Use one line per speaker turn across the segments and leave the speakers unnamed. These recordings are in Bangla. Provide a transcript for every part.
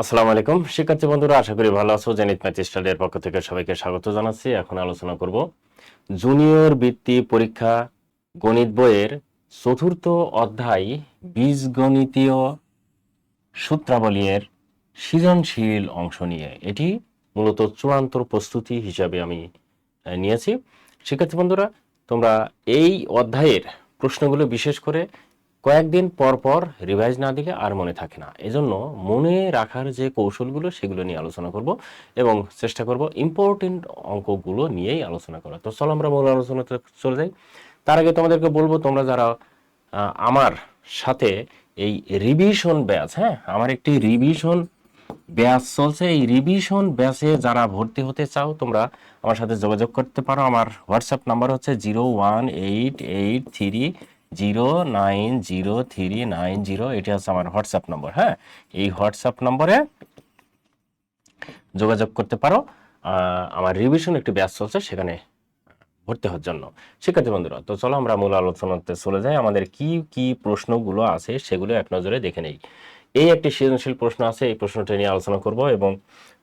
আসসালামু আলাইকুম। শিক্ষার্থী বন্ধুরা, আশা করি ভালো আছো। জেনিত ম্যাথ স্টাডির পক্ষ থেকে সবাইকে স্বাগত জানাচ্ছি। এখন আলোচনা করব জুনিয়র বৃত্তি পরীক্ষা গণিত বইয়ের চতুর্থ অধ্যায় বীজগণিতীয় সূত্রাবলীর সৃজনশীল অংশ নিয়ে। এটি মূলত চূড়ান্ত প্রস্তুতি হিসাবে আমি নিয়েছি। শিক্ষার্থী বন্ধুরা, তোমরা এই অধ্যায়ের প্রশ্নগুলো বিশেষ করে কয়েকদিন পর পর রিভাইজ না দিলে আর মনে থাকে না। এজন্য মনে রাখার যে কৌশলগুলো, সেগুলো নিয়ে আলোচনা করব এবং চেষ্টা করব ইম্পর্টেন্ট অঙ্কগুলো নিয়েই আলোচনা করা তো চলো আমরা মূল আলোচনাতে চলে যাই। তার আগে তোমাদেরকে বলব, তোমরা যারা আমার সাথে এই রিভিশন ব্যাচ হ্যাঁ আমার একটি রিভিশন ব্যাচ চলছে। এই রিভিশন ব্যাচে যারা ভর্তি হতে চাও, তোমরা আমার সাথে যোগাযোগ করতে পারো। আমার হোয়াটসঅ্যাপ নাম্বার হচ্ছে zero one eight eight three zero nine zero three nine zero এটি হচ্ছে আমার হোয়াটসঅ্যাপ নম্বর হ্যাঁ? এই হোয়াটসঅ্যাপ নম্বরে যোগাযোগ করতে পারো। আমার রিভিশন একটি ব্যাচ চলছে, সেখানে ভর্তি হওয়ার জন্য। শিক্ষার্থী বন্ধুরা, তো চলো আমরা মূল আলোচনাতে চলে যাই। আমাদের কি কি প্রশ্নগুলো আছে সেগুলো এক নজরে দেখে নেই। এই একটি সৃজনশীল প্রশ্ন আছে, এই প্রশ্নটা নিয়ে আলোচনা করব এবং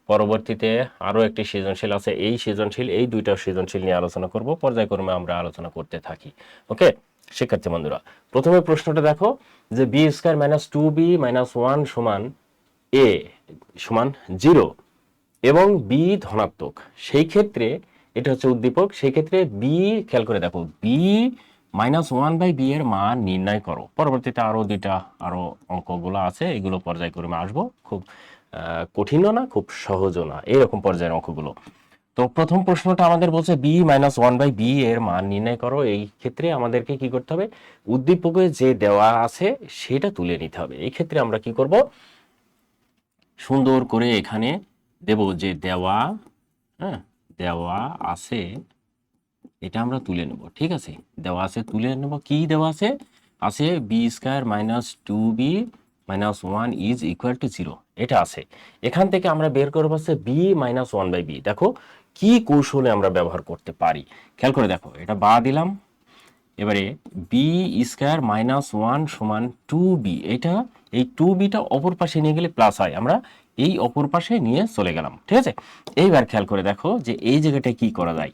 পরবর্তীতে আরও একটি সৃজনশীল আছে। এই সৃজনশীল, এই দুইটা সৃজনশীল নিয়ে আলোচনা করব। পর্যায়ক্রমে আমরা আলোচনা করতে থাকি, ওকে? শিক্ষার্থী বন্ধুরা, প্রথমে প্রশ্নটা দেখো যে B square minus two B minus one সমান এ সমান জিরো এবং বি ধনাত্মক। সেই ক্ষেত্রে এটা হচ্ছে উদ্দীপক, সেই ক্ষেত্রে বি খেয়াল করে দেখো B minus one by B এর মান নির্ণয় করো। পরবর্তীতে আরও দুইটা, আরও অঙ্কগুলো আছে, এগুলো পর্যায়ক্রমে আসব। খুব কঠিনও না, খুব সহজও না, এরকম পর্যায়ের অঙ্কগুলো। তো প্রথম প্রশ্নটা আমাদের বলছে B minus one by B এর মান নির্ণয় করো। এই ক্ষেত্রে আমাদেরকে কি করতে হবে? উদ্দীপকে যে দেওয়া আছে সেটা তুলে নিতে হবে। এই ক্ষেত্রে আমরা কি করব? সুন্দর করে এখানে দেব যে দেওয়া হ্যাঁ দেওয়া আছে, এটা আমরা তুলে নেব, ঠিক আছে? দেওয়া আছে, তুলে নেব। কি দেওয়া আছে? আছে B square minus two B minus one is equal to zero এটা আছে। এখান থেকে আমরা বের করব হচ্ছে B minus one by B দেখো কি কৌশলে আমরা ব্যবহার করতে পারি? খেয়াল করে দেখো, এটা বা দিলাম, এবারে বি স্কোয়ার মাইনাস ওয়ান সমান টু বি এটা এই টু বিটা অপর পাশে নিয়ে গেলে প্লাস হয়, আমরা এই অপর পাশে নিয়ে চলে গেলাম, ঠিক আছে? এইবার খেয়াল করে দেখো যে এই জায়গাটা কি করা যায়,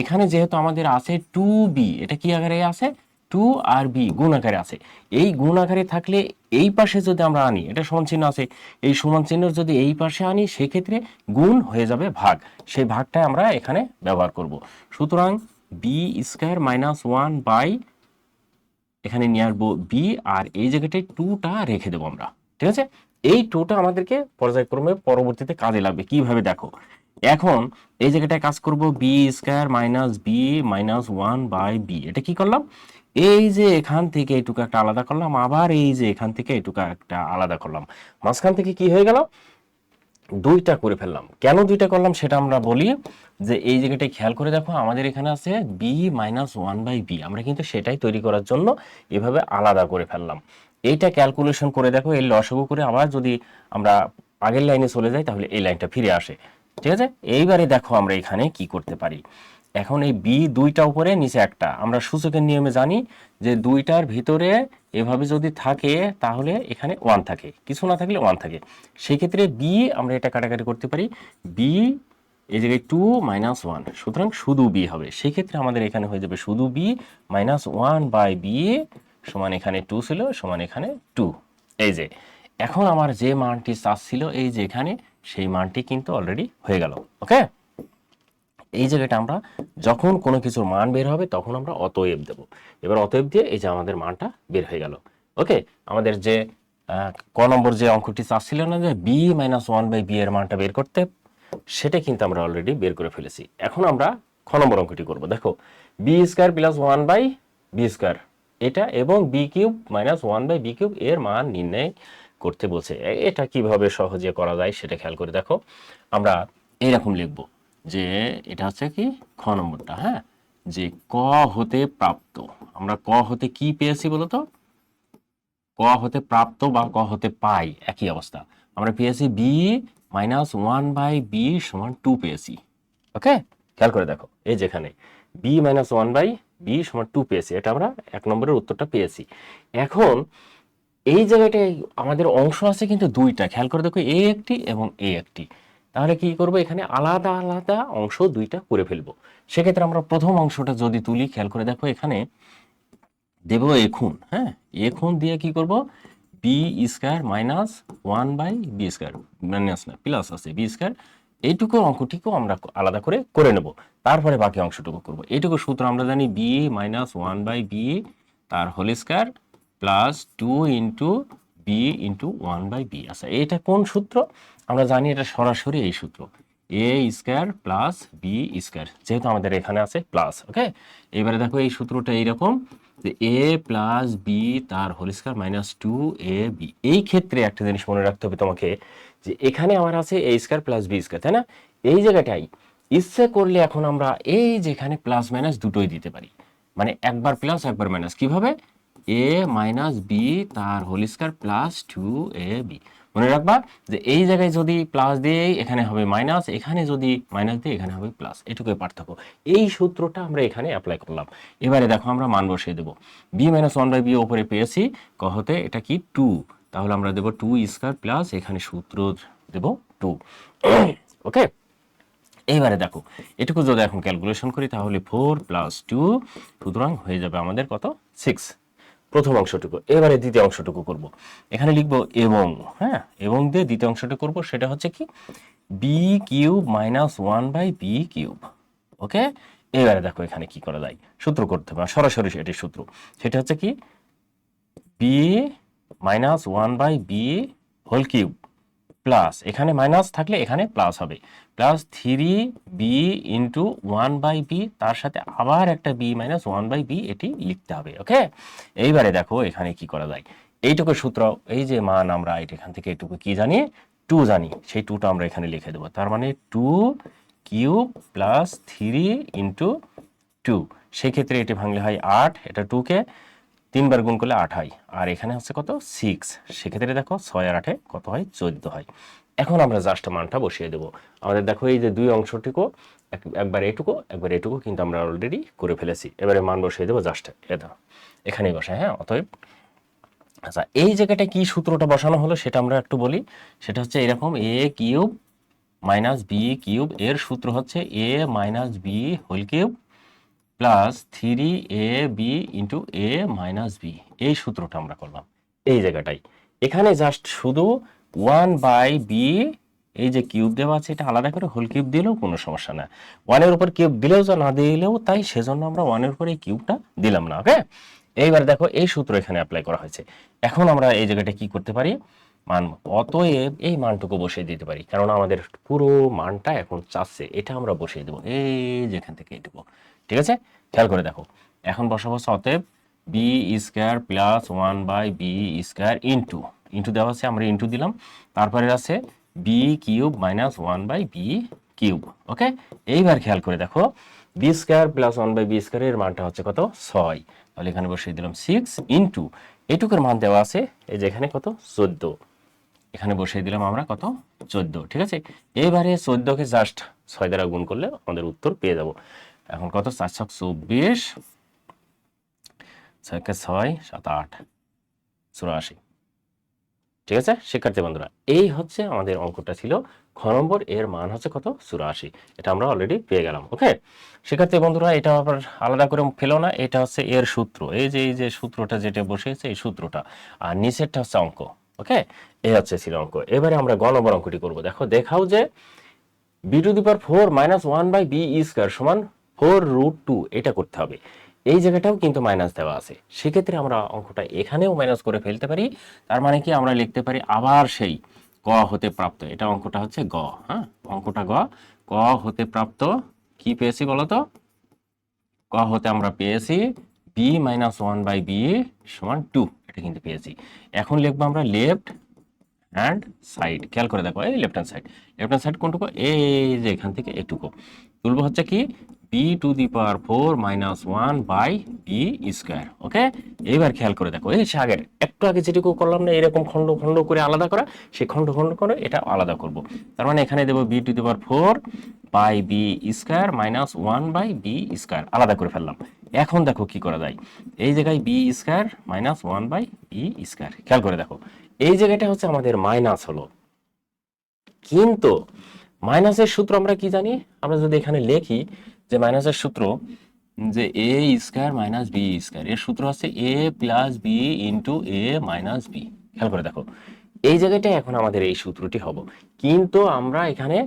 এখানে যেহেতু আমাদের আছে টু বি এটা কি আকারে আছে টু আর বি গুণ আকারে আছে। এই গুণ আকারে থাকলে এই পাশে যদি আমরা আনি, এটা সমান চিহ্ন আছে, এই সমান চিহ্ন যদি এই পাশে আনি, সেক্ষেত্রে গুণ হয়ে যাবে ভাগ। সেই ভাগটা আমরা এখানে ব্যবহার করব। সুতরাং B square minus one by এখানে নিয়ে আসব বি আর এই জায়গাটায় টুটা রেখে দেবো আমরা। ঠিক আছে? এই টুটা আমাদেরকে পর্যায়ক্রমে পরবর্তীতে কাজে লাগবে। কীভাবে? দেখো, এখন এই জায়গাটায় কাজ করব B square minus B minus one by B এটা কি করলাম? এই যে এখান থেকে এইটুকু একটা আলাদা করলাম, আবার এই যে এখান থেকে এইটুকু একটা আলাদা করলাম। মাঝখান থেকে কি হয়ে গেল? দুইটা করে ফেললাম। কেন দুইটা করলাম সেটা আমরা বলি যে, এই জায়গাটায় খেয়াল করে দেখো, আমাদের এখানে আছে b minus one by b আমরা কিন্তু সেটাই তৈরি করার জন্য এভাবে আলাদা করে ফেললাম। এইটা ক্যালকুলেশন করে দেখো, এই লসগু করে আবার যদি আমরা আগের লাইনে চলে যাই, তাহলে এই লাইনটা ফিরে আসে। ঠিক আছে? এইবারে দেখো আমরা এখানে কি করতে পারি। এখন এই বি দুইটা উপরে, নিচে একটা। আমরা সূচকের নিয়মে জানি যে দুইটার ভিতরে এভাবে যদি থাকে, তাহলে এখানে ওয়ান থাকে। কিছু না থাকলে ওয়ান থাকে। সেই ক্ষেত্রে বি আমরা এটা কাটাকাটি করতে পারি। বি এই জায়গায় টু মাইনাস ওয়ান সুতরাং শুধু বি হবে। সেই ক্ষেত্রে আমাদের এখানে হয়ে যাবে শুধু b minus one by b সমান এখানে টু ছিল, সমান এখানে টু এই যে, এখন আমার যে মানটি চাচ্ছিল, এই যে এখানে, সেই মানটি কিন্তু অলরেডি হয়ে গেল। ওকে এই জায়গাটা আমরা যখন কোনো কিছুর মান বের হবে, তখন আমরা অতএব দেব। এবার অতএব দিয়ে এই যে আমাদের মানটা বের হয়ে গেল। ওকে? আমাদের যে ক নম্বর যে অঙ্কটি চাচ্ছিল না যে b minus one by b এর মানটা বের করতে, সেটা কিন্তু আমরা অলরেডি বের করে ফেলেছি। এখন আমরা খ নম্বর অঙ্কটি করব। দেখো b square plus one by b square এটা এবং b cube minus one by b cube এর মান নির্ণয় করতে বলছে। এটা কীভাবে সহজে করা যায় সেটা খেয়াল করে দেখো। আমরা এইরকম লিখব। যে এটা হচ্ছে কি খ নম্বরটা হ্যাঁ? যে ক হতে প্রাপ্ত। আমরা ক হতে কি পেয়েছি বলতো? ক হতে প্রাপ্ত বা ক হতে পাই, একই অবস্থা। আমরা পেয়েছি b minus one by b সমান টু পেয়েছি। ওকে খেয়াল করে দেখো, এই যেখানে। B minus one by b সমান টু পেয়েছি, এটা আমরা এক নম্বরের উত্তরটা পেয়েছি। এখন, এই জায়গাটায় আমাদের অংশ আছে কিন্তু দুইটা। খেয়াল করে দেখো এ একটি এবং এ একটি। তাহলে কি করব? এখানে আলাদা আলাদা অংশ দুইটা করে ফেলব। সেক্ষেত্রে আমরা প্রথম অংশটা যদি তুলি, খেয়াল করে দেখো এখানে দেব এখুন হ্যাঁ? এখুন দিয়ে কি করব? B square minus one by b square minus না প্লাস আছে বি স্কোয়ার এইটুকু অঙ্কটিকেও আমরা আলাদা করে করে নেব। তারপরে বাকি অংশটুকু করব। এইটুকু সূত্র আমরা জানি b a minus one by b a তার whole square plus two into b into one by b আচ্ছা এটা কোন সূত্র? আমরা জানি এটা সরাসরি এই সূত্র। A square plus b square যেহেতু আমাদের এখানে আছে প্লাস ওকে এবারে দেখো এই সূত্রটা এইরকম যে এ প্লাস বি তার whole square minus two a b এই ক্ষেত্রে একটা জিনিস মনে রাখতে হবে তোমাকে যে এখানে আমার আছে a square plus b square তাই না? এই জায়গাটাই ইচ্ছে করলে এখন আমরা এই যেখানে প্লাস মাইনাস দুটোই দিতে পারি। মানে একবার প্লাস একবার মাইনাস কীভাবে? এ মাইনাস বি তার whole square plus two a b মনে রাখবা যে এই জায়গায় যদি প্লাস দিয়ে এখানে হবে মাইনাস এখানে যদি মাইনাস দিয়ে এখানে হবে প্লাস এটুকুই পার্থক্য। এই সূত্রটা আমরা এখানে অ্যাপ্লাই করলাম। এবারে দেখো আমরা মান বসিয়ে দেবো। B minus one by b ওপরে পেয়েছি, কহতে এটা কি টু তাহলে আমরা দেবো টু স্কোয়ার প্লাস এখানে সূত্র দেবো টু ওকে এইবারে দেখো, এটুকু যদি এখন ক্যালকুলেশন করি, তাহলে ফোর প্লাস টু সুতরাং হয়ে যাবে আমাদের কত? সিক্স প্রথম অংশটুকু, এবারে দ্বিতীয় অংশটুকু করব। এখানে লিখব এবং হ্যাঁ এবং দিয়ে দ্বিতীয় অংশটা করব, সেটা হচ্ছে কি? B cube minus one by b cube okay? এবারে দেখো এখানে কি করা যায়, সূত্র করতে হবে, সরাসরি এটি সূত্র। সেটা হচ্ছে কি? B minus one by b whole cube plus এখানে মাইনাস থাকলে এখানে প্লাস হবে। Plus three b into one by b তার সাথে আবার একটা b minus one by b এটি লিখতে হবে ওকে এইবারে দেখো এখানে কি করা যায়। এইটুকু সূত্র, এই যে মান আমরা এখান থেকে এইটুকু কি জানি? টু জানি। সেই টুটা আমরা এখানে লিখে দেবো। তার মানে two cube plus three into two সেক্ষেত্রে এটি ভাঙলে হয় আট, এটা টুকে তিনবার গুণ করলে আট হয়। আর এখানে হচ্ছে কত? সিক্স সেক্ষেত্রে দেখো ছয় আর আটে কত হয়? চোদ্দ হয়। এখন আমরা জাস্ট মানটা বসিয়ে দেবো। আমাদের দেখো এই যে দুই অংশটুকু, এক- একবার এটুকু একবার এটুকু কিন্তু আমরা অলরেডি করে ফেলেছি। এবারে মান বসিয়ে দেবো জাস্ট এটা এখানেই বসায় হ্যাঁ? অতএব আচ্ছা এই জায়গাটায় কি সূত্রটা বসানো হলো সেটা আমরা একটু বলি। সেটা হচ্ছে এরকম a cube minus b cube, এর সূত্র হচ্ছে a minus b whole cube plus three a b into a minus b. এই সূত্রটা আমরা করলাম। এই জায়গাটাই। এখানে জাস্ট শুধু ওয়ান বাই বি, এই যে কিউব দেওয়া আছে, এটা আলাদা করে হোল কিউব দিলেও কোনো সমস্যা না। ওয়ানের উপর কিউব দিলেও যা না দিলেও তাই সেজন্য আমরা ওয়ানের উপর এই কিউবটা দিলাম না, ওকে? এইবার দেখো, এই সূত্র এখানে অ্যাপ্লাই করা হয়েছে। এখন আমরা এই জায়গাটা কি করতে পারি? মান, অতএব এই মানটুকু বসিয়ে দিতে পারি। কারণ আমাদের পুরো মানটা এখন চাচ্ছে। এটা আমরা বসিয়ে দেবো। এই যেখান থেকে এইটুকু ঠিক আছে? খেয়াল করে দেখো। এখন বসাবো অতএব b square plus one by b square into into দেওয়া আছে, আমরা ইন্টু দিলাম। তারপরে আছে b cube minus one by b cube okay এইবার খেয়াল করে দেখো। B square plus one by b স্কোয়ারের মানটা হচ্ছে কত? ছয়। তাহলে এখানে বসিয়ে দিলাম সিক্স ইন্টু এটুকুর মান দেওয়া আছে, এই যে এখানে কত? চোদ্দ। এখানে বসিয়ে দিলাম আমরা কত? চোদ্দ, ঠিক আছে? এবারে চোদ্দকে জাস্ট ছয় দ্বারা গুণ করলে আমাদের উত্তর পেয়ে যাব। এখন কত? চার ছক চব্বিশ। ছয়কে ছয়, সাত আট, চুরাশি। ঠিক আছে? শিক্ষার্থী বন্ধুরা, এই হচ্ছে আমাদের অঙ্কটা ছিল। খ নম্বর, এর মান হচ্ছে কত? চুরাশি। এটা আমরা অলরেডি পেয়ে গেলাম ওকে শিক্ষার্থী বন্ধুরা, এটা আবার আলাদা করে ফেলো না। এটা হচ্ছে এর সূত্র। এই যে এই যে সূত্রটা যেটা বসেছে এই সূত্রটা। আর নিচেরটা হচ্ছে অঙ্ক ওকে এই হচ্ছে ছিল অঙ্ক। এবারে আমরা গ নম্বর অঙ্কটি করব। দেখো, দেখাও যে b to the power four minus one by b square সমান ফোর রুট টু এটা করতে হবে। এই জায়গাটাও কিন্তু মাইনাস দেওয়া আছে। সেক্ষেত্রে আমরা অঙ্কটা এখানেও মাইনাস করে ফেলতে পারি। তার মানে কি? আমরা লিখতে পারি আবার সেই ক হতে প্রাপ্ত। এটা অঙ্কটা হচ্ছে গ হ্যাঁ? অঙ্কটা গ, ক হতে প্রাপ্ত কি পেয়েছি বলতো? ক হতে আমরা পেয়েছি b minus one by b সমান টু এটা কিন্তু পেয়েছি। এখন লিখব আমরা লেফট হ্যান্ড সাইড খেয়াল করে দেখো, এই left hand side left hand side কোনটুকু? এই যে এখান থেকে এটুকু তুলবো হচ্ছে কি? B to the power four minus one by b square okay এইবার খেয়াল করে দেখো, এই আগের, একটু আগে যেটুকু করলাম না, এরকম খণ্ড খণ্ড করে আলাদা করা, সেই খণ্ড খণ্ড করে এটা আলাদা করব। তার মানে এখানে দেবো b to the power four by b square minus one by b square আলাদা করে ফেললাম। এখন দেখো কি করা যায়, এই জায়গায় b square minus one by b square খেয়াল করে দেখো, এই জায়গাটা হচ্ছে আমাদের মাইনাস হলো। কিন্তু মাইনাসের সূত্র আমরা কি জানি? আমরা যদি এখানে লিখি যে মাইনাসের সূত্র, যে a square minus b square এর সূত্র হচ্ছে a plus b into a minus b খেয়াল করে দেখো, এই জায়গাটায় এখন আমাদের এই সূত্রটি হব। কিন্তু আমরা এখানে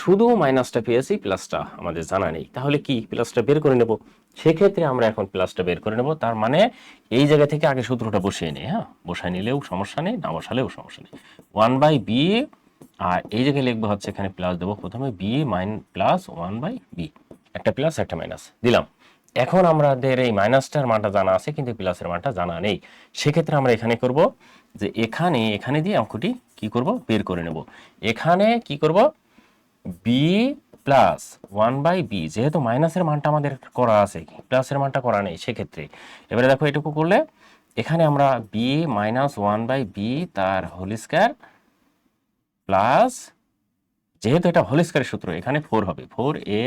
শুধু মাইনাসটা পেয়েছি প্লাসটা আমাদের জানা নেই। তাহলে কি? প্লাসটা বের করে নেব। সেক্ষেত্রে আমরা এখন প্লাসটা বের করে নেব, তার মানে এই জায়গা থেকে আগে সূত্রটা বসিয়ে নিই হ্যাঁ? বসায় নিলেও সমস্যা নেই, না বসালেও সমস্যা নেই। ওয়ান বাই বি আর এই জায়গায় লিখব হচ্ছে এখানে প্লাস দেবো। প্রথমে b minus plus one by b একটা প্লাস একটা মাইনাস দিলাম। এখন আমাদের এই মাইনাসটার মানটা জানা আছে, কিন্তু প্লাসের মানটা জানা নেই। সেক্ষেত্রে আমরা এখানে করব যে এখানে এখানে দিয়ে অঙ্কটি কি করব? বের করে নেব। এখানে কি করব? B plus one by b যেহেতু মাইনাসের মানটা আমাদের করা আছে প্লাসের মানটা করা নেই, সেক্ষেত্রে। এবারে দেখো এটুকু করলে, এখানে আমরা b minus one by b তার হোল স্কোয়ার প্লাস যেহেতু এটা হোল স্কোয়ারের সূত্র, এখানে ফোর হবে। ফোর এ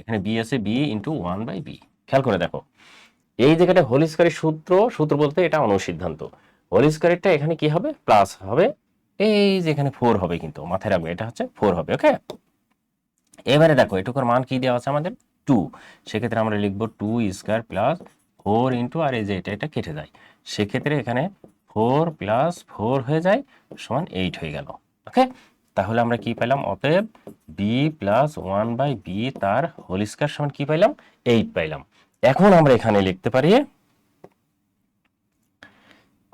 এখানে বি আছে b into one by b খেয়াল করে দেখো। এই জায়গাটা হোল সূত্র সূত্র বলতে এটা অনুসিদ্ধান্ত। হোল এখানে কি হবে? প্লাস হবে। এই যে এখানে ফোর হবে কিন্তু, মাথায় রাখবে, এটা হচ্ছে ফোর হবে ওকে এবারে দেখো, এটুকুর মান কি দেওয়া আছে আমাদের? টু সেক্ষেত্রে আমরা লিখব two square plus four into আর এই যে এটা এটা কেটে যায়। সেক্ষেত্রে এখানে ফোর প্লাস ফোর হয়ে যায়, সমান এইট হয়ে গেল ওকে তাহলে আমরা কি পেলাম অতএব b plus one by b তার হোল স্কোয়ার সমান কি পাইলাম? এইট পাইলাম। এখন আমরা এখানে লিখতে পারি,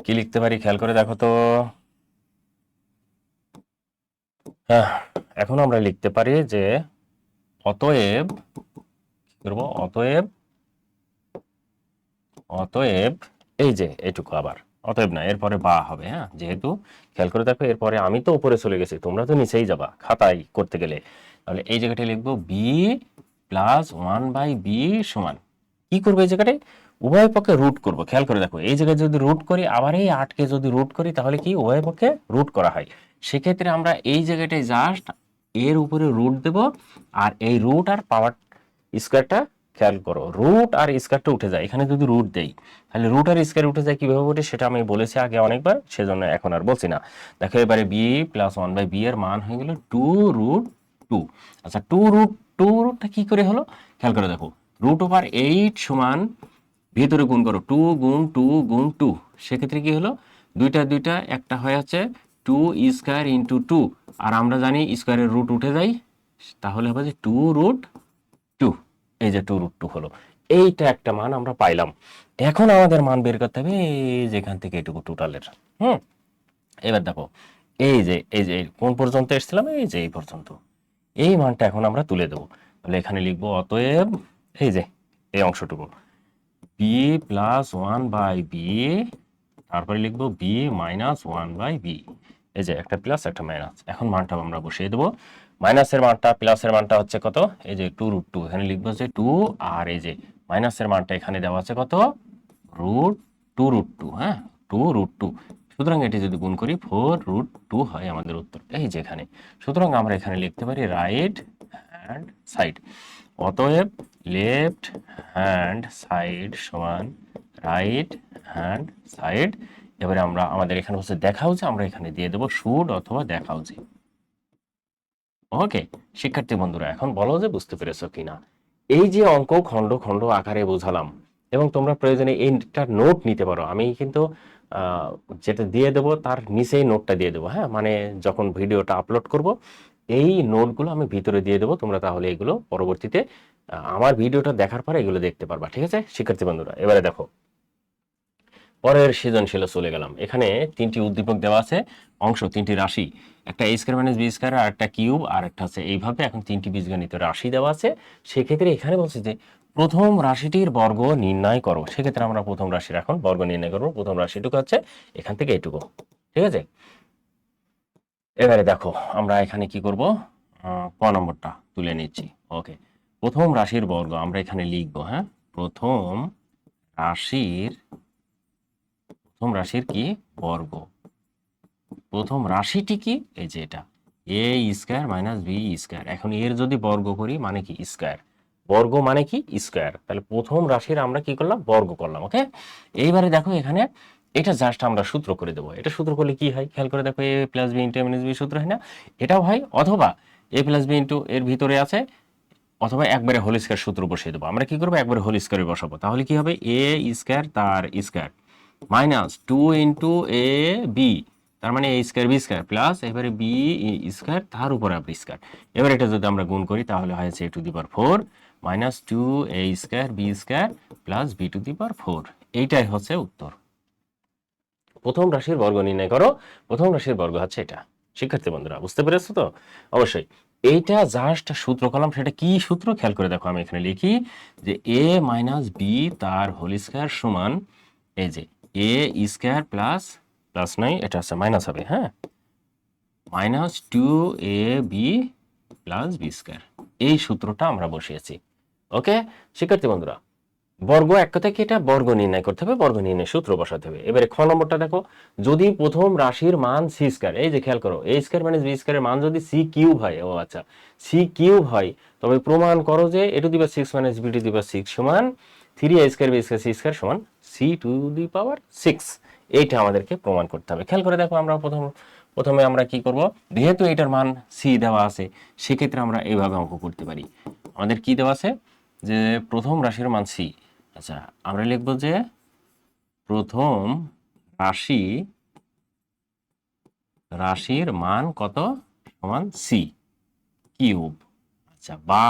কি লিখতে পারি? খেয়াল করে দেখো তো। হ্যাঁ এখন আমরা লিখতে পারি যে অতএব, কি করব? অতএব অতএব, এই যে এইটুকু আবার। অতএব না, এরপরে বা হবে হ্যাঁ? যেহেতু খেয়াল করে দেখো, এরপরে আমি তো উপরে চলে গেছি, তোমরা তো নিচেই যাবা খাতায় করতে গেলে। তাহলে এই জায়গাটায় লিখব b plus one by b সমান। কি করব এই জায়গাটায়? উভয় পক্ষে রুট করব। খেয়াল করে দেখো, এই জায়গায় যদি রুট করি, আবার এই আটকে যদি রুট করি, তাহলে কি উভয় পক্ষে রুট করা হয়? সেক্ষেত্রে আমরা এই জায়গাটায় জাস্ট এর উপরে রুট দেব, আর এই রুট আর পাওয়ার স্কোয়ারটা খেয়াল করো রুট আর স্কোয়ারটা উঠে যায়। এখানে যদি রুট দেই, তাহলে রুট আর স্কোয়ার উঠে যায় কীভাবে উঠে সেটা আমি বলেছি আগে অনেকবার, সেজন্য এখন আর বলছি না। দেখো এবারে b plus one by b এর মান হয়ে গেল টু রুট টু আচ্ছা টু রুট টু রুটটা কি করে হলো? খেয়াল করে দেখো রুট ওভার এইট সমান ভিতরে গুণ করো টু গুণ টু গুণ টু সেক্ষেত্রে কি হলো? দুইটা দুইটা, একটা হয়ে আছে টু স্কোয়ার ইন্টু টু আর আমরা জানি স্কোয়ারের রুট উঠে যায়, তাহলে হবে যে টু রুট এই যে টু রুট টু হলো, এইটা একটা মান আমরা পাইলাম। এখন আমাদের মান বের করতে হবে এই যে থেকে এটুকু টোটালের হুম? এবার দেখো, এই যে এই যে, কোন পর্যন্ত এসেছিলাম? এই যে, এই পর্যন্ত। এই মানটা এখন আমরা তুলে দেবো। তাহলে এখানে লিখব, অতএব এই যে, এই অংশটুকু। B plus one by b তারপরে লিখব b minus one by b এই যে, একটা প্লাস একটা মাইনাস এখন মানটা আমরা বসিয়ে দেবো। মাইনাসের মানটা, প্লাসের মানটা হচ্ছে কত? এই যে টু রুট টু এখানে লিখব যে টু আর এই যে মাইনাসের মানটা এখানে দেওয়া আছে কত? রুট টু রুট টু হ্যাঁ? টু রুট টু সুতরাং এটি যদি গুণ করি ফোর রুট টু হয় আমাদের উত্তর এই যে এখানে। সুতরাং আমরা এখানে লিখতে পারি রাইট হ্যান্ড সাইড অতএব লেফট হ্যান্ড সাইড সমান রাইট হ্যান্ড সাইড এবারে আমরা, আমাদের এখানে হচ্ছে দেখা উচিত আমরা এখানে দিয়ে দেবো শুড অথবা দেখা উচিত ওকে শিক্ষার্থী বন্ধুরা, এখন বলো যে বুঝতে পেরেছ কিনা। এই যে অঙ্ক খণ্ড খণ্ড আকারে বোঝালাম, এবং তোমরা প্রয়োজনে এইটার নোট নিতে পারো। আমি কিন্তু যেটা দিয়ে দেবো, তার নিচেই নোটটা দিয়ে দেবো হ্যাঁ? মানে যখন ভিডিওটা আপলোড করব, এই নোটগুলো আমি ভিতরে দিয়ে দেবো। তোমরা তাহলে এগুলো পরবর্তীতে আমার ভিডিওটা দেখার পরে এগুলো দেখতে পারবা, ঠিক আছে? শিক্ষার্থী বন্ধুরা, এবারে দেখো। পরের সৃজনশীলে চলে গেলাম। এখানে তিনটি উদ্দীপক দেওয়া আছে, অংশ তিনটি রাশি। একটা a square minus b square আর একটা কিউব আর একটা আছে এইভাবে এখন তিনটি বীজগণিত রাশি দেওয়া আছে। সেক্ষেত্রে এখানে বলছে যে প্রথম রাশিটির বর্গ নির্ণয় করো। সেক্ষেত্রে আমরা প্রথম রাশির এখন বর্গ নির্ণয় করব, প্রথম রাশিটুকু হচ্ছে এখান থেকে এটুকু। ঠিক আছে? এবারে দেখো, আমরা এখানে কি করব? ক নম্বরটা তুলে নিচ্ছি। ওকে প্রথম রাশির বর্গ আমরা এখানে লিখব হ্যাঁ? প্রথম রাশির প্রথম রাশির কি? বর্গ। প্রথম রাশিটি কি? এই যে এটা। A square minus b square. এখন এর যদি বর্গ করি মানে কি? স্কোয়ার। বর্গ মানে কি? স্কোয়ার। তাহলে প্রথম রাশির আমরা কি করলাম? বর্গ করলাম, ওকে? এইবারে দেখো এখানে, এটা জাস্ট আমরা সূত্র করে দেবো। এটা সূত্র করলে কি হয়? খেয়াল করে দেখো, a plus b into minus b সূত্র, হয় না? এটাও হয়, অথবা এ প্লাস বি ইন্টু এর ভিতরে আছে, অথবা একবারে হোল স্কোয়ার সূত্র বসিয়ে দেবো। আমরা কি করব? একবারে হোল স্কোয়ারে বসাবো। তাহলে কি হবে? এ স্কোয়ার তার square minus two into a b তার মানে a square b square plus এবারে বি স্কোয়ার তার উপরে আবার স্কোয়ার এবার এটা যদি আমরা গুণ করি, তাহলে হয়েছে a to the power four minus two a square b square plus b to the power four এইটাই হচ্ছে উত্তর। প্রথম রাশির বর্গ নির্ণয় করো। প্রথম রাশির বর্গ হচ্ছে এটা। শিক্ষার্থী বন্ধুরা, বুঝতে পেরেছ তো? অবশ্যই। এইটা জাস্ট সূত্র কলাম, সেটা কি সূত্র? খেয়াল করে দেখো, আমি এখানে লিখি যে এ মাইনাস বি তার হোল স্কোয়ার সমান এই যে এ স্কোয়ার প্লাস প্লাস নয় এটা আছে মাইনাস হবে হ্যাঁ? Minus two a b plus b square এই সূত্রটা আমরা বসিয়েছি। ওকে শিক্ষার্থী বন্ধুরা, বর্গ এক কথায় কি এটা? বর্গ নির্ণয় করতে হবে, বর্গ নির্ণয় সূত্র বসাতে হবে। এবারে খ নম্বরটা দেখো, যদি প্রথম রাশির মান সি স্কয়ার এই যে খেয়াল করো এ স্কয়ার মাইনাস বি স্কয়ারের মান যদি সি কিউব হয়, ও আচ্ছা সি কিউব হয়, তবে প্রমাণ করো যে a to the power six minus b to the power six সমান three a square b square c square সমান c to the power six. এইটা আমাদেরকে প্রমাণ করতে হবে। খেয়াল করে দেখো আমরা প্রথম প্রথমে আমরা কি করব? যেহেতু এটার মান সি দেওয়া আছে, সেক্ষেত্রে আমরা এইভাবে অঙ্ক করতে পারি। আমাদের কি দেওয়া আছে? যে প্রথম রাশির মান সি। আচ্ছা আমরা লিখব যে প্রথম রাশি রাশির মান কত সমান সি কিউব। আচ্ছা বা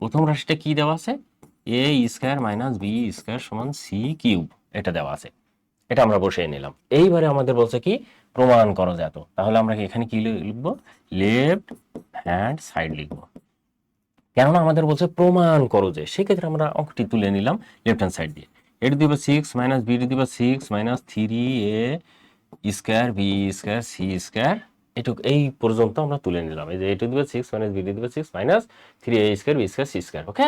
প্রথম রাশিটা কি দেওয়া আছে? A square minus b square সমান সি কিউব এটা দেওয়া আছে। এটা আমরা বসিয়ে নিলাম। এইবারে আমাদের বলছে কি, প্রমাণ করো যেত তাহলে আমরা এখানে কি লিখব? লেফট হ্যান্ড সাইড লিখব। কেননা আমাদের বলছে প্রমাণ করো যে, সেক্ষেত্রে আমরা অঙ্কটি তুলে নিলাম লেফট হ্যান্ড সাইড দিয়ে। A to the power six minus b the power six minus three a square b square c square এটুকু এই পর্যন্ত আমরা তুলে নিলাম। এই যে a to the power six minus b the power six minus three a square b square c square okay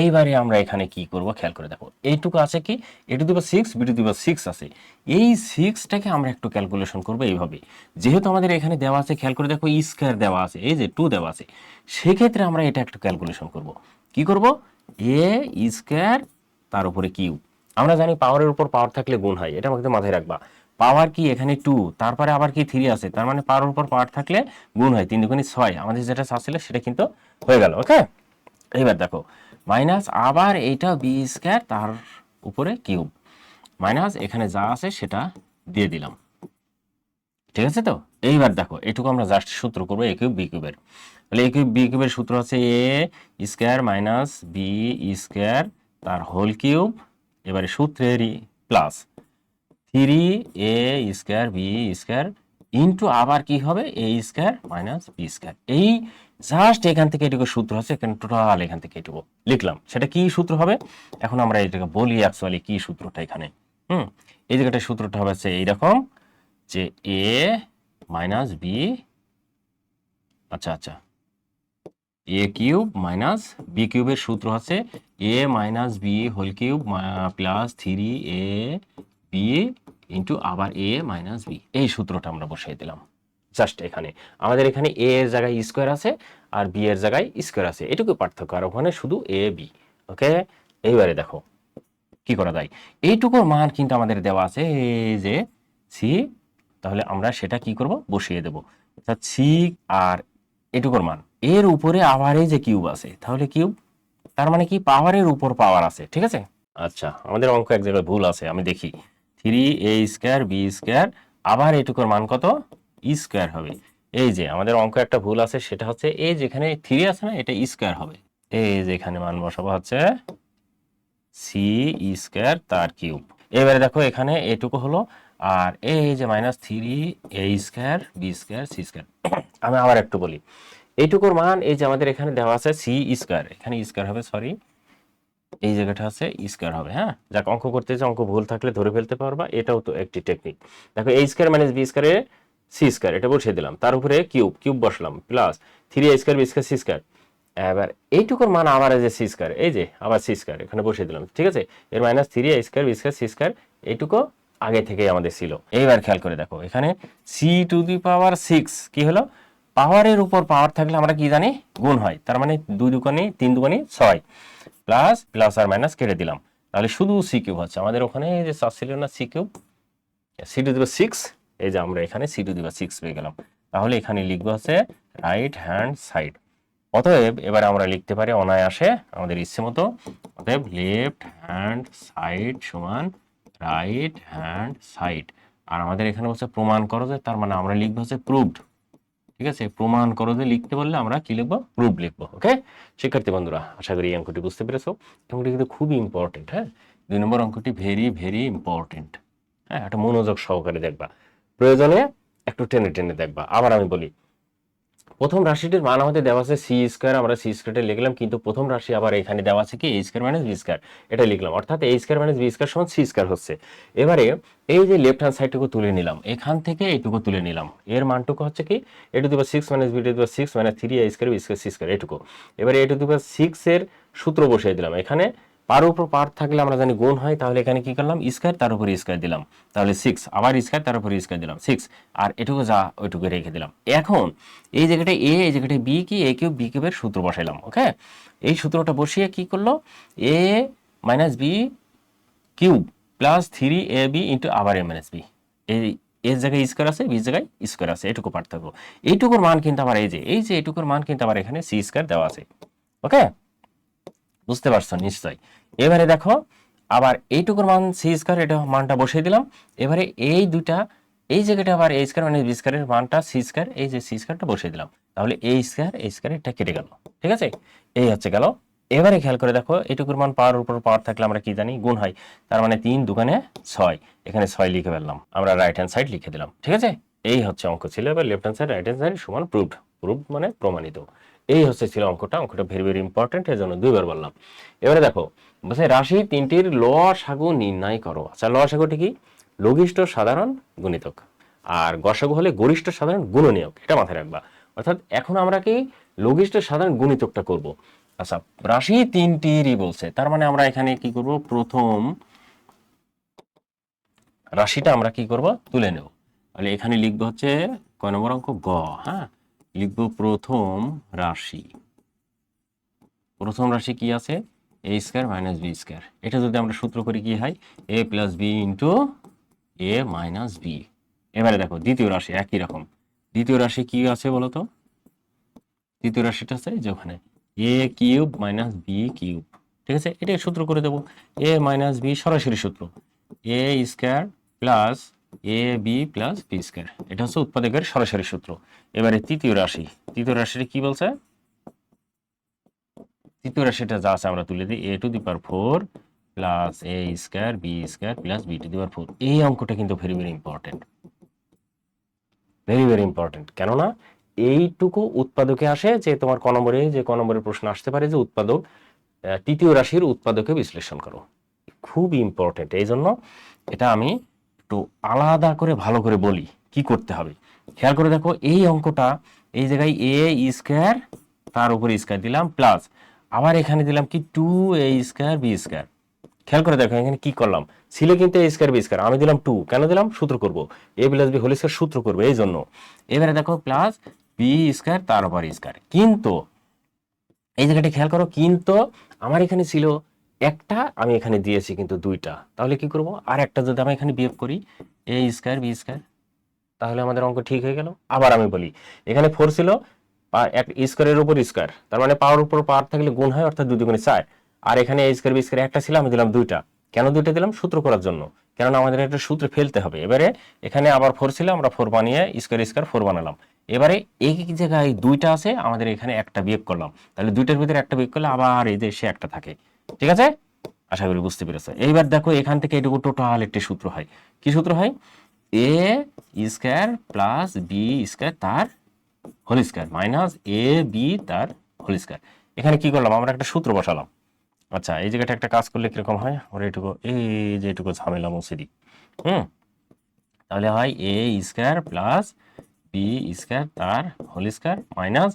এইবারে আমরা এখানে কি করব? খেয়াল করে দেখো। এইটুকু আছে কি? A to the power six b to the power six আছে। এই সিক্সটাকে আমরা একটু ক্যালকুলেশন করব এইভাবে। যেহেতু আমাদের এখানে দেওয়া আছে, খেয়াল করে দেখো স্কোয়ার দেওয়া আছে, এই যে টু দেওয়া আছে। সেক্ষেত্রে আমরা এটা একটু ক্যালকুলেশন করব। কি করব? এ স্কোয়ার তার উপরে কিউ আমরা জানি পাওয়ারের উপর পাওয়ার থাকলে গুণ হয়। এটা আমাকে মাথায় রাখবা। পাওয়ার কি? এখানে টু তারপরে আবার কি? থ্রি আছে। তার মানে পাওয়ার উপর পাওয়ার থাকলে গুণ হয়। তিন দুগুণি ছয়। আমাদের যেটা চাচ্ছিল সেটা কিন্তু হয়ে গেল। ওকে এইবার দেখো। মাইনাস আবার এইটা বি স্কোয়ার তার উপরে কিউব মাইনাস এখানে যা আছে সেটা দিয়ে দিলাম। ঠিক আছে তো? এইবার দেখো, এটুকু আমরা জাস্ট সূত্র করব এ কিউব বি কিউবের তাহলে এ কিউব বি কিউবের সূত্র হচ্ছে a square minus b square তার হোল কিউব এবারে সূত্রেরই plus three a square b square into আবার কি হবে? A square minus b square এই জাস্ট এখান থেকে এটুকু সূত্র আছে এখানে টোটাল এখান থেকে এটুকু লিখলাম। সেটা কি সূত্র হবে? এখন আমরা এটাকে বলি অ্যাকচুয়ালি কি সূত্রটা এখানে। হুম? এই জায়গাটা সূত্রটা হবে হচ্ছে এইরকম যে এ মাইনাস বি আচ্ছা আচ্ছা। এ কিউব মাইনাস বি কিউবের সূত্র হচ্ছে a minus b whole cube plus three a b into আবার এ মাইনাস বি এই সূত্রটা আমরা বসিয়ে দিলাম। জাস্ট এখানে। আমাদের এখানে এ এর জায়গায় স্কোয়ার আছে আর বি এর জায়গায় স্কোয়ার আছে। এটুকু পার্থক্য। আর ওখানে শুধু এ বি ওকে এইবারে দেখো। কি করা যায়? এইটুকুর মান কিন্তু আমাদের দেওয়া আছে এই যে সি তাহলে আমরা সেটা কি করব? বসিয়ে দেব। অর্থাৎ সি আর এটুকুর মান। এর উপরে আবার এই যে কিউব আছে। তাহলে কিউব তার মানে কি? পাওয়ারের উপর পাওয়ার আছে। ঠিক আছে? আচ্ছা। আমাদের অঙ্ক এক জায়গায় ভুল আছে। আমি দেখি। Three a square b square আবার এটুকুর মান কত? ই স্কোয়ার হবে। এই যে, আমাদের অঙ্ক একটা ভুল আছে, সেটা হচ্ছে এই যেখানে থ্রি আছে না, এটা স্কোয়ার হবে। এই যে, এখানে মান বসাবো হচ্ছে সি স্কোয়ার তার কিউব এবারে দেখো, এখানে এটুকু হলো, আর এই যে minus three a square b square c square আমি আবার একটু বলি। এইটুকুর মান, এই যে আমাদের এখানে দেওয়া আছে সি স্কোয়ার এখানে স্কোয়ার হবে সরি এই জায়গাটা আছে স্কোয়ার হবে হ্যাঁ? যাক, অঙ্ক করতে যে অঙ্ক ভুল থাকলে ধরে ফেলতে পারবা, এটাও তো একটি টেকনিক দেখো এই স্কোয়ার মাইনাস বি স্কোয়ারে সি স্কোয়ার এটা বসিয়ে দিলাম। তার উপরে কিউব কিউব বসলাম plus three a square b square c square এবার এইটুকুর মান আবার যে সি স্কোয়ার এই যে আবার সি স্কোয়ার এখানে বসিয়ে দিলাম, ঠিক আছে? এর minus three a square b square c square এইটুকু আগে থেকেই আমাদের ছিল। এইবার খেয়াল করে দেখো, এখানে c to the power six কি হলো? পাওয়ারের উপর পাওয়ার থাকলে আমরা কি জানি? গুণ হয়, তার মানে দুই দুকানি তিন দুকানি ছয়। প্লাস প্লাস আর মাইনাস কেটে দিলাম। তাহলে শুধু সি কিউব হচ্ছে। আমাদের ওখানে যে চার ছিল না c cube c to the power six এই যে আমরা এখানে সি টু দিবা সিক্স পেয়ে গেলাম। তাহলে এখানে লিখব হচ্ছে রাইট হ্যান্ড সাইড অতএব এবার আমরা লিখতে পারি অনায়াসে আমাদের ইচ্ছে মতো। অতএব লেফট হ্যান্ড সাইড সমান রাইট হ্যান্ড সাইড আর আমাদের এখানে হচ্ছে প্রমাণ করো যে তার মানে আমরা লিখব হচ্ছে প্রুভড ঠিক আছে? প্রমাণ করো যে লিখতে বললে আমরা কি লিখব? প্রুফ লিখব ওকে শিক্ষার্থী বন্ধুরা, আশা করি এই অঙ্কটি বুঝতে পেরেছ। অঙ্কটি কিন্তু খুবই ইম্পর্টেন্ট হ্যাঁ? দুই নম্বর অঙ্কটি ভেরি ভেরি ইম্পর্টেন্ট হ্যাঁ? একটা মনোযোগ সহকারে দেখবা। প্রয়োজনে একটু টেনে টেনে দেখবা। আবার আমি বলি প্রথম রাশিটির মান আমাদের দেওয়া আছে সি স্কোয়ার আমরা সি স্কোয়ারটা লিখলাম, কিন্তু প্রথম রাশি আবার এখানে দেওয়া আছে কি? A square minus b square এটা লিখলাম। অর্থাৎ a square minus b square সমান সি স্কোয়ার হচ্ছে। এবারে এই যে লেফট হ্যান্ড সাইডটুকু তুলে নিলাম, এখান থেকে এইটুকু তুলে নিলাম। এর মানটুকু হচ্ছে কি? A to the power six minus b to the power six minus three a square b square c square এটুকু। এবারে এ টু সিক্স এর সূত্র বসিয়ে দিলাম। এখানে পার উপর পার থাকলে আমরা জানি গুণ হয়, তাহলে এখানে কি করলাম? স্কোয়ার তার উপরে স্কোয়ার দিলাম। তাহলে সিক্স আবার স্কোয়ার তার উপরে স্কোয়ার দিলাম। সিক্স আর এটুকু যা ওইটুকু রেখে দিলাম। এখন, এই জায়গাটা এ এই জায়গাটা বি কি? এ কিউব বি কিউবের সূত্র বসাইলাম ওকে এই সূত্রটা বসিয়ে কি করল? A minus b cube plus three a b into আবার এ মাইনাস বি এই এর জায়গায় স্কোয়ার আছে বি জায়গায় স্কোয়ার আছে, এটুকু পার্থক্য। এইটুকুর মান কিন্তু আবার এই যে এই যে এটুকুর মান কিন্তু আবার এখানে সি স্কোয়ার দেওয়া আছে ওকে বুঝতে পারছ নিশ্চয় এবারে দেখো, আবার এইটুকুর মান সি স্কোয়ার এটা মানটা বসিয়ে দিলাম। এবারে এই দুইটা, এই জায়গাটা আবার এ স্কোয়ার মানে বি স্কোয়ারের মানটা সি স্কোয়ার এই যে সি স্কোয়ারটা বসিয়ে দিলাম। তাহলে এই স্কোয়ার এই স্কোয়ার এটা কেটে গেল, ঠিক আছে? এই হচ্ছে গেল। এবারে খেয়াল করে দেখো, এইটুকুর মান পাওয়ার উপর পাওয়ার থাকলে আমরা কি জানি, গুণ হয়। তার মানে তিন দোকানে ছয়, এখানে ছয় লিখে ফেললাম। আমরা রাইট হ্যান্ড সাইড লিখে দিলাম, ঠিক আছে? এই হচ্ছে অঙ্ক ছিল, এবার left hand side right hand side সমান প্রুভড প্রুভড মানে প্রমাণিত। এই হচ্ছে ছিল অঙ্কটা অঙ্কটা ভেরি ভেরি ইম্পর্টেন্ট এর জন্য দুইবার বললাম। এবারে দেখো, বলছে রাশি তিনটির ল, সাগু নির্ণয় করো। আচ্ছা ল, সাগুটি কি? লঘিষ্ঠ, সাধারণ, গুণিতক। আর গসাগু হলে গরিষ্ঠ, সাধারণ, গুণনীয়ক, এটা মাথায় রাখবা। অর্থাৎ এখন আমরা কি লঘিষ্ঠ, সাধারণ, গুণিতকটা করব। আচ্ছা রাশি তিনটিরই বলছে, তার মানে আমরা এখানে কি করব? প্রথম রাশিটা আমরা কি করব? তুলে নেব। তাহলে এখানে লিখব হচ্ছে, কয় নম্বর অঙ্ক? গ হ্যাঁ? লিখব প্রথম রাশি। প্রথম রাশি কি আছে? A square minus b square এটা যদি আমরা সূত্র করি কি হয়? A plus b into a minus b এবারে দেখো, দ্বিতীয় রাশি একই রকম। দ্বিতীয় রাশি কি আছে বলো তো দ্বিতীয় রাশিটা আছে যে ওখানে। A cube minus b cube ঠিক আছে? এটা সূত্র করে দেবো। এ মাইনাস বি সরাসরি সূত্র। A square plus a b plus b square এটা হচ্ছে উৎপাদকের সরাসরি সূত্র। এবারে তৃতীয় রাশি। তৃতীয় রাশিটা কি বলছে? তৃতীয় রাশিটা যা আছে আমরা তুলে দিই। A to the four plus a square b square plus b to the four এই অঙ্কটা কিন্তু very very important very very important কেননা এইটুকু উৎপাদকে আসে যে তোমার ক নম্বরে, যে ক নম্বরের প্রশ্ন আসতে পারে যে উৎপাদক তৃতীয় রাশির উৎপাদকে বিশ্লেষণ করো। খুব ইম্পর্টেন্ট এই জন্য এটা আমি একটু আলাদা করে ভালো করে বলি, কি করতে হবে। খেয়াল করে দেখো, এই অঙ্কটা এই জায়গায় এ স্কোয়ার তার উপরে স্কোয়ার দিলাম প্লাস আবার এখানে দিলাম কি two a square b square খেয়াল করে দেখো, এখানে কি করলাম? ছিল কিন্তু এ স্কোয়ার বি স্কোয়ার আমি দিলাম টু কেন দিলাম? সূত্র করব। A plus b whole square সূত্র করব, এই জন্য। এবারে দেখো প্লাস বি স্কোয়ার তার উপর স্কোয়ার কিন্তু, এই জায়গাটা খেয়াল করো, কিন্তু আমার এখানে ছিল একটা, আমি এখানে দিয়েছি কিন্তু দুইটা। তাহলে কি করব? আর একটা যদি আমি এখানে বিয়োগ করি, এ স্কোয়ার, বি স্কোয়ার, তাহলে আমাদের অঙ্ক ঠিক হয়ে গেল। আবার আমি বলি, এখানে ফোর ছিল এক স্কোয়ারের উপর স্কোয়ার, তার মানে পাওয়ার উপর পাওয়ার থাকলে গুণ হয়, অর্থাৎ দুই দুগুণে চার। আর এখানে এ স্কোয়ার, বি স্কোয়ার একটা ছিল, আমি দিলাম দুইটা। কেন দুইটা দিলাম? সূত্র করার জন্য। কেননা আমাদের একটা সূত্র ফেলতে হবে। এবারে এখানে আবার ফোর ছিল, আমরা ফোর বানিয়ে স্কোয়ার স্কোয়ার ফোর বানালাম। এবারে এই জায়গায় দুইটা আছে, আমাদের এখানে একটা বিয়োগ করলাম। তাহলে দুইটার ভিতরে একটা বিয়োগ করলে আবার এই সে একটা থাকে। ঠিক আছে? আশা করি বুঝতে পেরেছ। এইবার দেখো, এখান থেকে এটুকু টোটাল একটি সূত্র হয়। কি সূত্র হয়? A square plus b square তার whole square minus a b তার হোল স্কোয়ার এখানে কি করলাম? আমরা একটা সূত্র বসালাম। আচ্ছা এই জায়গাটা একটা কাজ করলে কীরকম হয়? আমরা এটুকু, এই যে এটুকু ঝামেলা মুছে দিই। হুম? তাহলে হয় a square plus b square তার whole square minus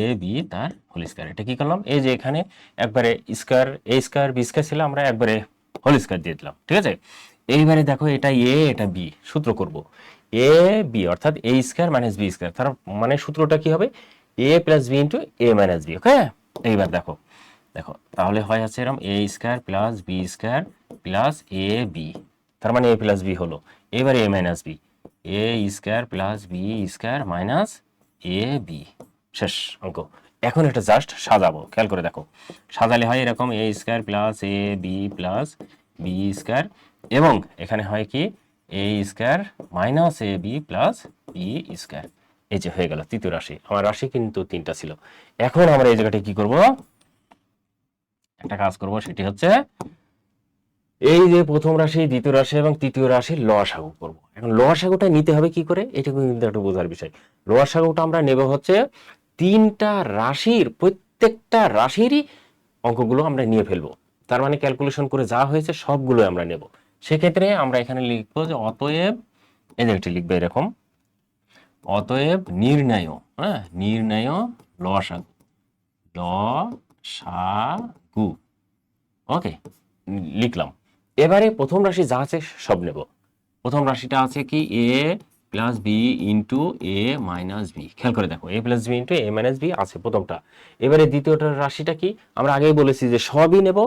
a b তার হোল স্কোয়ার এটা কি করলাম? এই যে এখানে একবারে square a square b square ছিল, আমরা একবারে হোল স্কোয়ার দিয়ে দিলাম, ঠিক আছে? এইবারে দেখো এটা এ এটা বি সূত্র করব। এ বি অর্থাৎ a square minus b square তার মানে সূত্রটা কি হবে? A plus b into a minus b okay এইবার দেখো দেখো, তাহলে হয় আছে এরকম a square plus b square plus a b তার মানে এ প্লাস বি হলো। এবার a minus b a square plus b square minus a b শেষ অঙ্ক। এখন এটা জাস্ট সাজাবো, খেয়াল করে দেখো। সাজালে হয় এরকম a square plus a b plus b square এবং এখানে হয় কি? A square minus a b plus b square এই যে হয়ে গেল তৃতীয় রাশি। আমার রাশি কিন্তু তিনটা ছিল। এখন আমরা এই জায়গাটা কি করব? একটা কাজ করব, সেটি হচ্ছে এই যে প্রথম রাশি, দ্বিতীয় রাশি এবং তৃতীয় রাশির লসাগু করব। এখন লসাগুটা নিতে হবে কি করে? এটা কিন্তু একটু বোঝার বিষয়। লসাগুটা আমরা নেব হচ্ছে তিনটা রাশির, প্রত্যেকটা রাশিরই অঙ্কগুলো আমরা নিয়ে ফেলব। তার মানে ক্যালকুলেশন করে যা হয়েছে সবগুলো আমরা নেব। সেক্ষেত্রে আমরা এখানে লিখব যে অতএব, এই জায়গাটি লিখবে এরকম, অতএব নির্ণয় হ্যাঁ নির্ণয় লসাগু লসাগু। ওকে, লিখলাম। এবারে প্রথম রাশি যা আছে সব নেব। প্রথম রাশিটা আছে কি? A plus b into a minus b খেয়াল করে দেখো a plus b into a minus b আছে প্রথমটা। এবারে দ্বিতীয়টা রাশিটা কি? আমরা আগেই বলেছি যে সবই নেব,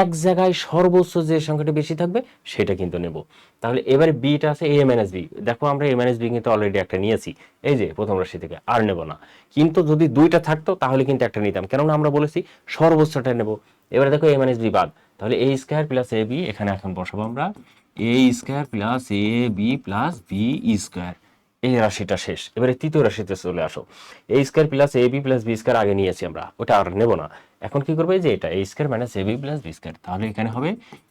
এক জায়গায় সর্বোচ্চ যে সংখ্যাটা বেশি থাকবে, সেটা কিন্তু নেব। তাহলে এবারে বিটা আছে এ মাইনাস বি দেখো আমরা এ মাইনাস বি কিন্তু অলরেডি একটা নিয়েছি, এই যে প্রথম রাশি থেকে আর নেব না। কিন্তু যদি দুইটা থাকতো, তাহলে কিন্তু একটা নিতাম। কেননা আমরা বলেছি সর্বোচ্চটা নেব। এবারে দেখো এ মাইনাস বি বাদ। তাহলে a square plus a b এখানে এখন বসাবো আমরা। A square plus a b plus b square এই রাশিটা শেষ। এবারে তৃতীয় রাশিতে চলে আসো। A square plus a b plus b square আগে নিয়েছি আমরা। ওটা আর নেব না। এখন কি করবে? যে এটা a square minus a b plus b square তাহলে এখানে হবে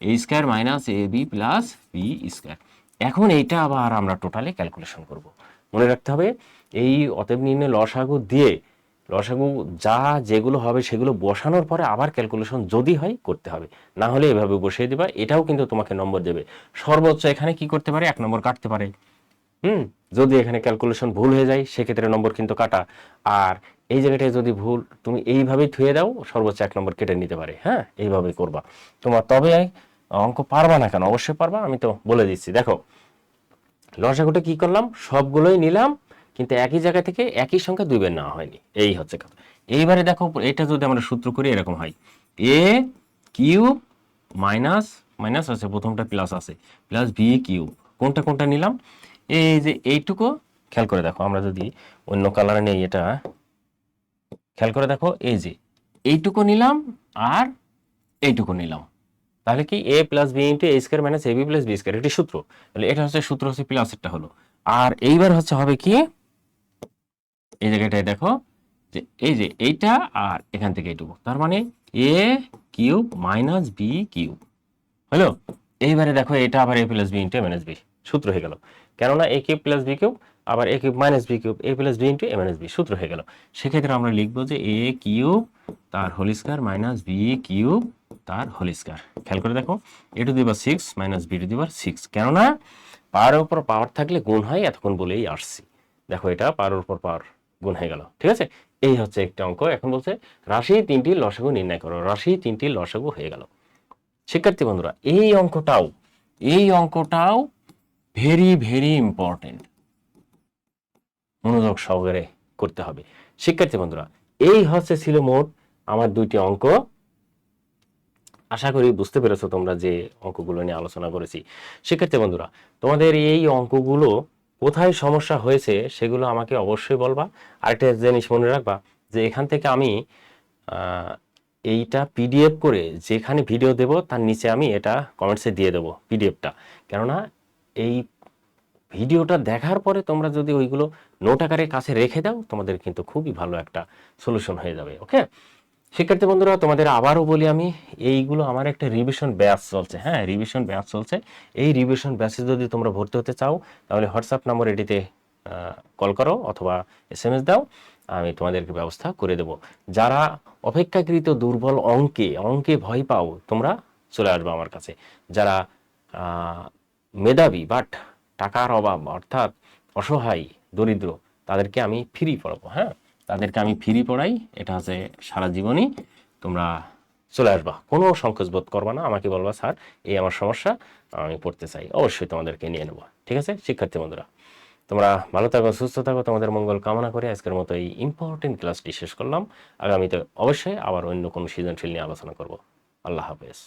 a square minus a b plus b square এখন এইটা আবার আমরা টোটালি ক্যালকুলেশন করব। মনে রাখতে হবে, এই অতএব নির্ণয় লসাগু দিয়ে লসাগু যা যেগুলো হবে সেগুলো বসানোর পরে আবার ক্যালকুলেশন যদি হয় করতে হবে। না হলে এভাবে বসিয়ে দিবা, এটাও কিন্তু তোমাকে নম্বর দেবে। সর্বোচ্চ এখানে কি করতে পারে? এক নম্বর কাটতে পারে। হুম? যদি এখানে ক্যালকুলেশন ভুল হয়ে যায়, সেক্ষেত্রে নম্বর কিন্তু কাটা। আর এই জায়গাটায় যদি ভুল, তুমি এইভাবেই থুয়ে দাও, সর্বোচ্চ এক নম্বর কেটে নিতে পারে। হ্যাঁ? এইভাবে করবা। তোমার তবে অঙ্ক পারবা না কেন? অবশ্যই পারবা, আমি তো বলে দিচ্ছি। দেখো লসাগুটা কি করলাম? সবগুলোই নিলাম কিন্তু একই জায়গা থেকে একই সংখ্যা দুইবার নেওয়া হয়নি। এই হচ্ছে কথা। এইবারে দেখো, এটা যদি আমরা সূত্র করি, এরকম হয়। এ কিউ মাইনাস মাইনাস আছে, প্রথমটা প্লাস আছে। প্লাস বি কিউ কোনটা কোনটা নিলাম? এই যে এইটুকু খেয়াল করে দেখো, আমরা যদি অন্য কালারে নেই এটা, খেয়াল করে দেখো, এই যে এইটুকু নিলাম আর এইটুকু নিলাম। তাহলে কি a plus b into a square minus a b plus b square এটি সূত্র। তাহলে এটা হচ্ছে সূত্র হচ্ছে প্লাসেরটা হলো। আর এইবার হচ্ছে হবে কি? এই জায়গাটায় দেখো যে এই যে এইটা আর এখান থেকে এইটুকু তার মানে a cube minus b cube. হলো? এইবারে দেখো এটা আবার a plus b into minus b সূত্র হয়ে গেল। কেননা a cube plus b cube, আবার a cube minus b cube, a plus b into a minus b সূত্র হয়ে গেল। সেক্ষেত্রে আমরা লিখব যে এ কিউব তার whole square minus b cube তার হোল স্কয়ার। খেয়াল করে দেখো, a to the power six minus b to the power six. কেননা পাওয়ারের উপর পাওয়ার থাকলে গুণ হয়, এতক্ষণ বলেই আসছি। দেখো এটা পাওয়ারের উপর পাওয়ার। গুণ হয়ে গেল। ঠিক আছে? এই হচ্ছে একটা অঙ্ক। এখন বলছে, রাশি তিনটি লসাগু নির্ণয় করো। রাশি তিনটি লসাগু হয়ে গেল। শিক্ষার্থী বন্ধুরা, এই অঙ্কটাও এই অঙ্কটাও ভেরি ভেরি ইম্পর্টেন্ট মনোযোগ সহকারে করতে হবে। শিক্ষার্থী বন্ধুরা, এই হচ্ছে ছিল মোট আমার দুইটি অঙ্ক। আশা করি বুঝতে পেরেছ তোমরা যে অঙ্কগুলো নিয়ে আলোচনা করেছি। শিক্ষার্থী বন্ধুরা, তোমাদের এই অঙ্কগুলো কোথায় সমস্যা হয়েছে সেগুলো আমাকে অবশ্যই বলবা। আরেকটা জিনিস মনে রাখবা যে এখান থেকে আমি এইটা পিডিএফ করে যেখানে ভিডিও দেব তার নিচে আমি এটা কমেন্টসে দিয়ে দেবো পিডিএফটা কেননা এই ভিডিওটা দেখার পরে তোমরা যদি ওইগুলো নোট আকারে কাছে রেখে দাও, তোমাদের কিন্তু খুবই ভালো একটা সলিউশন হয়ে যাবে ওকে শিক্ষার্থী বন্ধুরা, তোমাদের আবারও বলি আমি, এইগুলো আমার একটা রিভিশন ব্যাচ চলছে। হ্যাঁ রিভিশন ব্যাচ চলছে। এই রিভিশন ব্যাচে যদি তোমরা ভর্তি হতে চাও, তাহলে হোয়াটসঅ্যাপ নম্বর এটিতে কল করো অথবা এস এম এস দাও, আমি তোমাদেরকে ব্যবস্থা করে দেব। যারা অপেক্ষাকৃত দুর্বল অঙ্কে অঙ্কে ভয় পাও, তোমরা চলে আসবে আমার কাছে। যারা মেধাবী বাট টাকার অভাব, অর্থাৎ অসহায়, দরিদ্র, তাদেরকে আমি ফ্রি পড়াবো। হ্যাঁ তাদেরকে আমি ফ্রি পড়াই। এটা হচ্ছে সারা জীবনই তোমরা চলে আসবা। কোনো সংকোচ বোধ করবা না। আমাকে বলবা, স্যার, এই আমার সমস্যা, আমি পড়তে চাই। অবশ্যই তোমাদেরকে নিয়ে নেব। ঠিক আছে? শিক্ষার্থী বন্ধুরা, তোমরা ভালো থাকো, সুস্থ থাকো। তোমাদের মঙ্গল কামনা করে আজকের মতো এই ইম্পর্টেন্ট ক্লাসটি শেষ করলাম। আগামীতে অবশ্যই আবার অন্য কোনো সৃজনশীল নিয়ে আলোচনা করব। আল্লাহ হাফেজ।